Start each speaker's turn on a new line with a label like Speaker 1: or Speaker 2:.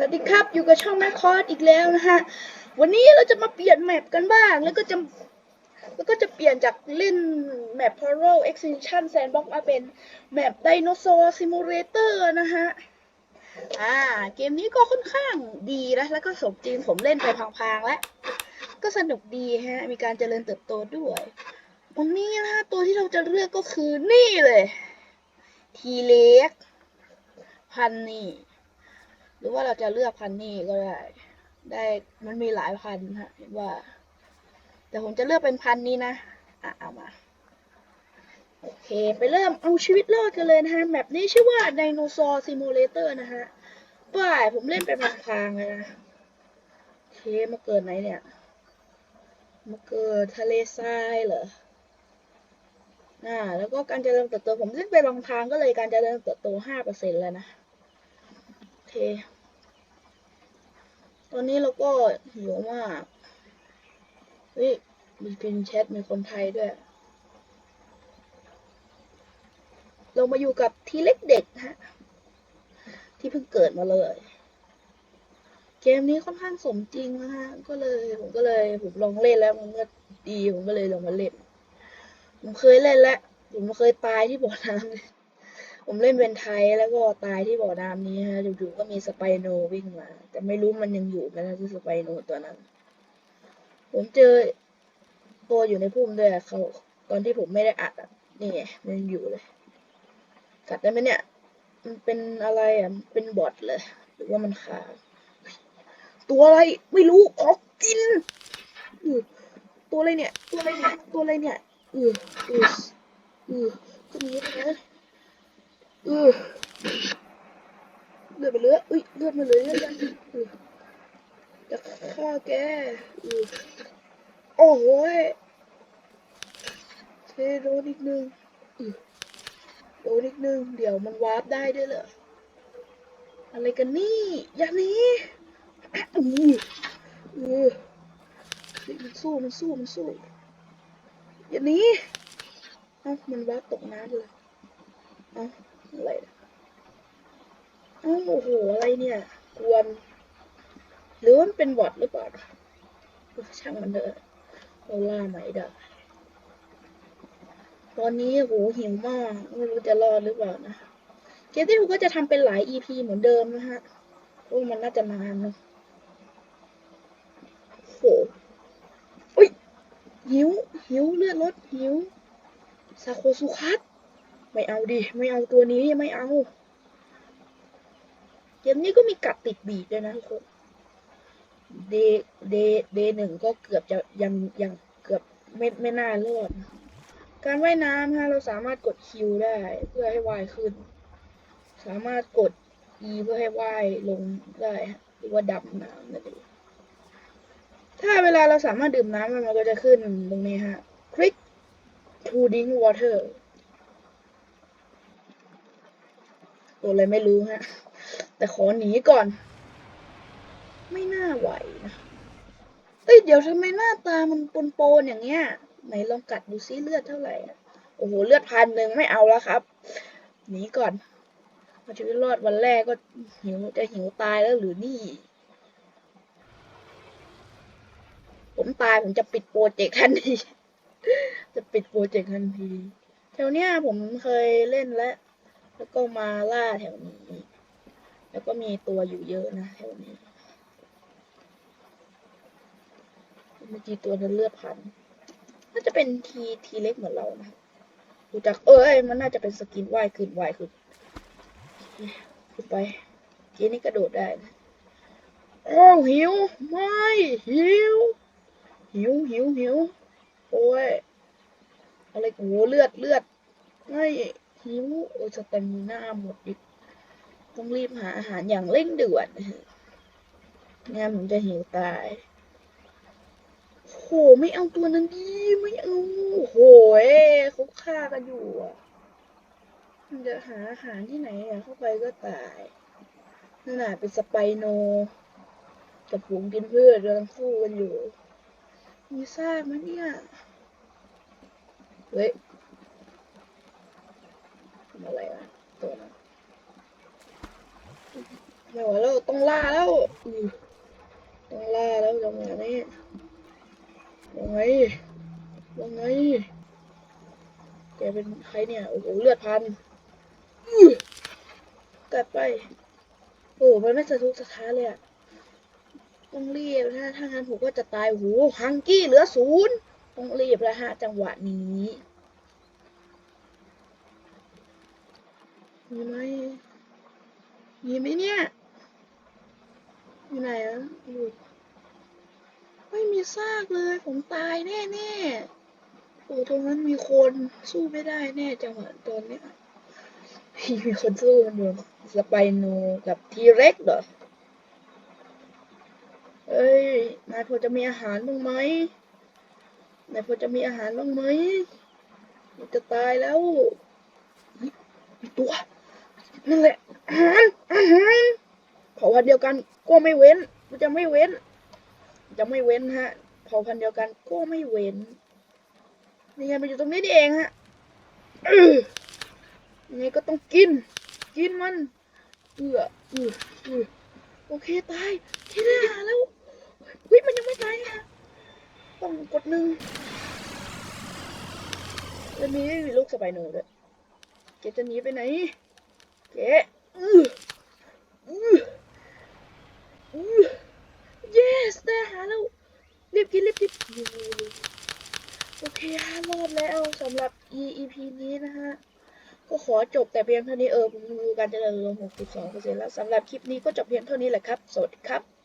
Speaker 1: สวัสดีครับอยู่กับช่องแมคคอร์ดอีกแล้วนะฮะวันนี้เราจะมาเปลี่ยนแมปกันบ้างแล้วก็จะแล้วก็จะเปลี่ยนจากเล่นแมป Horror Extinction Sandbox มาเป็นแมป Dinosaur Simulator นะฮะอ่าเกมนี้ก็ค่อนข้างดีนะแล้วก็สมจริงผมเล่นไปพางๆแล้ว ก็สนุกดีฮะ มีการเจริญเติบโตด้วยวันนี้นะฮะตัวที่เราจะเลือกก็คือนี่เลย ทีเล็กพันนี่ หรือว่าเราจะเลือกพันนี่ก็ได้ ได้มันมีหลายพันฮะเห็นว่า แต่ผมจะเลือกเป็นพันนี้นะอะเอามา โอเค ไปเริ่มเอาชีวิตรอดกันเลยนะฮะแมปนี้ชื่อว่า Dinosaur Simulator นะฮะป้ายผมเล่นไปพางๆเลยนะโอเคมาเกิดไหนเนี่ย มาเกิดทะเลทรายเหรออ่าแล้วก็การเจริญเติบโตผมเล่นไปบางทางก็เลยการเจริญเติบโตห้าเปอร์เซ็นต์แล้วนะ เค ตอนนี้เราก็หิวมากเฮ้ยมีพินแชทมีคนไทยด้วย เรามาอยู่กับทีเล็กเด็กฮะ ที่เพิ่งเกิดมาเลย เกมนี้ค่อนข้างสมจริงนะฮะ ก็เลยผมก็เลยผมลองเล่นแล้วมันก็ดีผมก็เลยลองมาเล่น ผมเคยเล่นแล้ว ผมเคยตายที่บ่อน้ำ ผมเล่นเป็นไทยแล้วก็ตายที่บ่อน้ำนี้ฮะอยู่ๆก็มีสไปโนวิ่งมา แต่ไม่รู้มันยังอยู่ไหมนะที่สไปโนตัวนั้น ผมเจอตัวอยู่ในพุ่มด้วยเขาตอนที่ผมไม่ได้อัดอะนี่ไงมันอยู่เลยกัดได้ไหมเนี่ย มันเป็นอะไรอะเป็นบอทเลย หรือว่ามันขาตัวอะไรไม่รู้ขอกินตัวอะไรเนี่ย ตัวอะไรเนี่ยตัวอะไรเนี่ยอืออืออือก็มีนะ อเลือดไปเลือดอุ้ยเลือดมาเลยเลือดยังอือจะฆ่าแกอือโอ้โหเทโดนอีกหนึ่งอือโดนอีกหนึ่งเดี๋ยวมันวาร์ปได้ด้วยเหรออะไรกันนี่อย่างนี้อืออือมันสู้มันสู้มันสู้อย่างนี้เอ้ามันวาร์ปตกน้ำเลยเอ้า อะไรอ้าโอ้โหอะไรเนี่ย กวน หรือว่ามันเป็นบอทหรือเปล่าช่างมันเถอะเราล่าไหนได้ตอนนี้โหหิวมากไม่รู้จะรอดหรือเปล่านะเกมที่ผมก็จะทำเป็นหลาย EP เหมือนเดิมนะฮะโอ้มันน่าจะนานเนอะโหอุ้ยหิวหิวเลือดลดหิวซาโคสุคัต ไม่เอาดิ ไม่เอาตัวนี้ไม่เอา เกมนี้ก็มีกัดติดบีดด้วยนะทุกคนเดเดเดหนึ่งก็เกือบจะยังยังเกือบไม่ไม่น่ารอด การว่ายน้ำฮะเราสามารถกดคิวได้เพื่อให้ว่ายขึ้น สามารถกด E เพื่อให้ว่ายลงได้หรือว่าดำน้ำนั่นเองถ้าเวลาเราสามารถดื่มน้ำมันก็จะขึ้นตรงนี้ฮะ คลิก to drink water ตัวอะไรไม่รู้ฮะ แต่ขอหนีก่อน ไม่น่าไหวนะเอ้ยเดี๋ยวทำไมหน้าตามันปนๆอย่างเงี้ย ไหนลองกัดดูซิเลือดเท่าไหร่อะโอ้โหเลือดพันหนึ่งไม่เอาแล้วครับหนีก่อนเอาชีวิตรอดวันแรกก็หิวจะหิวตายแล้วหรือนี่ ผมตายผมจะปิดโปรเจกต์ทันที จะปิดโปรเจกต์ทันทีแถวเนี้ยผมเคยเล่นแล้ว แล้วก็มาล่าแถวนี้ แล้วก็มีตัวอยู่เยอะนะแถวนี้ เมื่อกี้ตัวนั้นเลือดพันน่าจะเป็นทีทีเล็กเหมือนเรานะดูจากเอ้ย มันน่าจะเป็นสกินว่ายขึ้นว่ายขึ้นขึ้นไปเกนี้กระโดดได้นะโอ้หิว ไม่หิว หิวหิวหิวโอ้ยอะไรโอ้เลือดเลือดไม่ หิวโอ้ยสเตมิน่าหมดอีกต้องรีบหาอาหารอย่างเร่งด่วนงั้นผมจะหิวตายโหไม่เอาตัวนั้นดีไม่เอาโหยเขาฆ่ากันอยู่อะมันจะหาอาหารที่ไหนอะเข้าไปก็ตายนั่นน่ะเป็นสไปโน กับฝูงกินพืชกำลังสู้กันอยู่ มีซากไหมเนี่ย เฮ้ยำอะไรวะตัวนั้นไม่ไหวแล้วต้องล่าแล้วต้องล่าแล้วจังหวะนี้ยังไงยังไงแกเป็นใครเนี่ยโอ้โหเลือดพันอื้อกัดไป โอ้มันไม่สะทุกสะท้านเลยอะต้องรีบนะถ้างั้นผมก็จะตายโอ้โหฮังกี้เหลือศูนย์ต้องรีบแล้วฮะจังหวะนี้ มีไหมมีไหมเนี่ย อยู่ไหนอะอยู่ไม่มีซากเลย ผมตายแน่แน่โอ้ตรงนั้นมีคนสู้ไม่ได้แน่จังหวะตอนเนี้ยมีคนสู้มันอยู่สไปโนกับทีเร็กเหรอเอ้ย นายพอจะมีอาหารบ้างไหมนายพอจะมีอาหารบ้างไหมมันจะตายแล้ว มีตัว นั่นแหละอาหารอาหารเผ่าพันธุ์เดียวกัน ก็ไม่เว้นมันจะไม่เว้น จะไม่เว้นฮะเผ่าพันธุ์เดียวกัน ก็ไม่เว้นนี่ไงมันอยู่ตรงนี้นี่เองฮะยังไงก็ต้องกิน กินมันเอือเอือเอือโอเคตายแค่ได้หาแล้วเฮ้ยมันยังไม่ตายนะต้องกดหนึ่งแล้วมีลูกสไปโนด้วยแกจะหนีไปไหน แกอืออืออือ yes ได้หาแล้วรีบกินรีบกินโอเคห้ารอดแล้วสำหรับ EP นี้นะฮะ ก็ขอจบแต่เพียงเท่านี้เออผมดูการเจริญรวม62%แล้วสำหรับคลิปนี้ก็จบเพียงเท่านี้แหละครับ สวัสดีครับ